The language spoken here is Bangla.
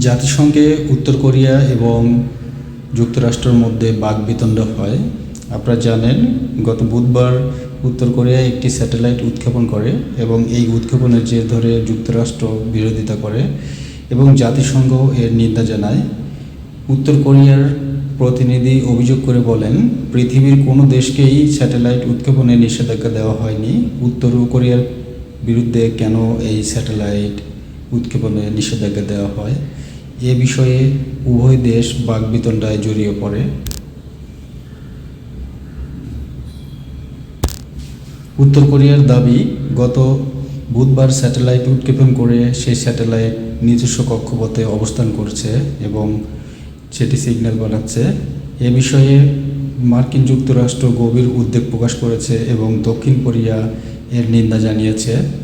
জাতিসংঘে উত্তর কোরিয়া এবং যুক্তরাষ্ট্রের মধ্যে বাকবিতণ্ড হয়। আপনারা জানেন, গত বুধবার উত্তর কোরিয়া একটি স্যাটেলাইট উৎক্ষেপণ করে এবং এই উৎক্ষেপণের জের ধরে যুক্তরাষ্ট্র বিরোধিতা করে এবং জাতিসংঘ এর নিন্দা জানায়। উত্তর কোরিয়ার প্রতিনিধি অভিযোগ করে বলেন, পৃথিবীর কোনো দেশকেই স্যাটেলাইট উৎক্ষেপণে নিষেধাজ্ঞা দেওয়া হয়নি। উত্তর কোরিয়ার বিরুদ্ধে কেন এই স্যাটেলাইট উৎক্ষেপণে নিষেধাজ্ঞা দেওয়া হয়। এ বিষয়ে উভয় দেশ বাকবিতণ্ডায় জড়িয়ে পড়ে। উত্তর কোরিয়ার দাবি, গত বুধবার স্যাটেলাইট উৎক্ষেপণ করে সেই স্যাটেলাইট নিজস্ব কক্ষপথে অবস্থান করছে এবং সেটি সিগন্যাল বানাচ্ছে। এ বিষয়ে মার্কিন যুক্তরাষ্ট্র গভীর উদ্বেগ প্রকাশ করেছে এবং দক্ষিণ কোরিয়া এর নিন্দা জানিয়েছে।